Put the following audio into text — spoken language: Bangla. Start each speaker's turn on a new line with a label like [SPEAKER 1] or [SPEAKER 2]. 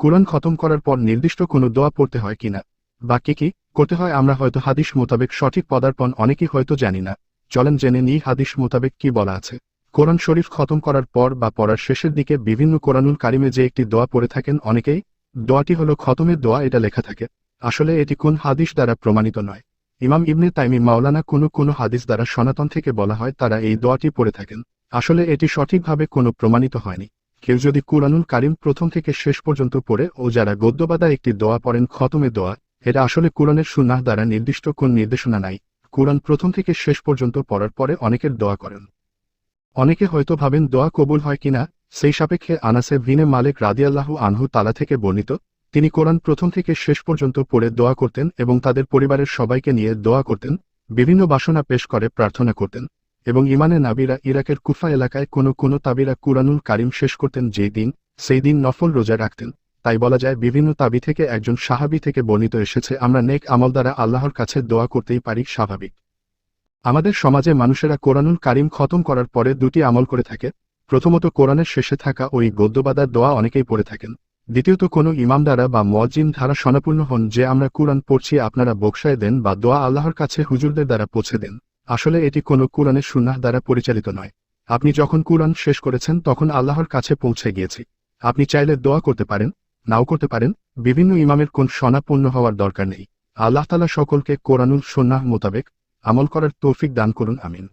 [SPEAKER 1] কোরআন খতম করার পর নির্দিষ্ট কোনো দোয়া পড়তে হয় কিনা? বা কি কি করতে হয় আমরা হয়তো হাদিস মোতাবেক সঠিক পদার্পণ অনেকেই হয়তো জানি না। চলেন জেনে নিই হাদিস মোতাবেক কি বলা আছে। কোরআন শরীফ খতম করার পর বা পড়ার শেষের দিকে বিভিন্ন কোরআনুল কারিমে যে একটি দোয়া পড়ে থাকেন অনেকেই, দোয়াটি হলো খতমের দোয়া এটা লেখা থাকে। আসলে এটি কোন হাদিস দ্বারা প্রমাণিত নয়। ইমাম ইবনে তাইমি মাওলানা কোনো কোনো হাদিস দ্বারা সনাতন থেকে বলা হয় তারা এই দোয়াটি পড়ে থাকেন। আসলে এটি সঠিকভাবে কোনো প্রমাণিত হয়নি। কেউ যদি কুরআনুল কারিম প্রথম থেকে শেষ পর্যন্ত পড়ে ও যারা গদ্যবাদা একটি দোয়া পড়েন খতমে দোয়া এটা আসলে কোরআনের সুন্নাহ দ্বারা নির্দিষ্ট কোন নির্দেশনা নাই। কোরআন প্রথম থেকে শেষ পর্যন্ত পড়ার পরে অনেকের দোয়া করেন। অনেকে হয়তো ভাবেন দোয়া কবুল হয় কিনা, সেই সাপেক্ষে আনাসে ভিনে মালিক রাদিয়াল্লাহু আনহু তালা থেকে বর্ণিত, তিনি কোরআন প্রথম থেকে শেষ পর্যন্ত পড়ে দোয়া করতেন এবং তাদের পরিবারের সবাইকে নিয়ে দোয়া করতেন, বিভিন্ন বাসনা পেশ করে প্রার্থনা করতেন। এবং ইমানে নাবিরা ইরাকের কুফা এলাকায় কোনো কোনো তাবিরা কুরআনুল কারিম শেষ করতেন যেই দিন, সেই দিন নফল রোজা রাখতেন। তাই বলা যায়, বিভিন্ন তাবি থেকে একজন সাহাবি থেকে বর্ণিত এসেছে, আমরা নেক আমল দ্বারা আল্লাহর কাছে দোয়া করতেই পারি স্বাভাবিক। আমাদের সমাজে মানুষেরা কোরআনুল কারিম খতম করার পরে দুটি আমল করে থাকে। প্রথমত, কোরআনের শেষে থাকা ওই গদ্যবাদার দোয়া অনেকেই পড়ে থাকেন। দ্বিতীয়ত, কোনো ইমাম দ্বারা বা মজিম ধারা সনাপূর্ণ হন যে আমরা কোরআন পড়ছি, আপনারা বকশায় দেন বা দোয়া আল্লাহর কাছে হুজুরদের দ্বারা পৌঁছে দেন। আসলে এটি কোনো কুরআনের সুন্নাহ দ্বারা পরিচালিত নয়। আপনি যখন কুরআন শেষ করেছেন, তখন আল্লাহর কাছে পৌঁছে গিয়েছি। আপনি চাইলে দোয়া করতে পারেন, নাও করতে পারেন, বিভিন্ন ইমামের কোন সনাপূর্ণ হওয়ার দরকার নেই। আল্লাহ তালা সকলকে কোরআনুল সন্ন্যাহ মোতাবেক আমল করার তৌফিক দান করুন, আমিন।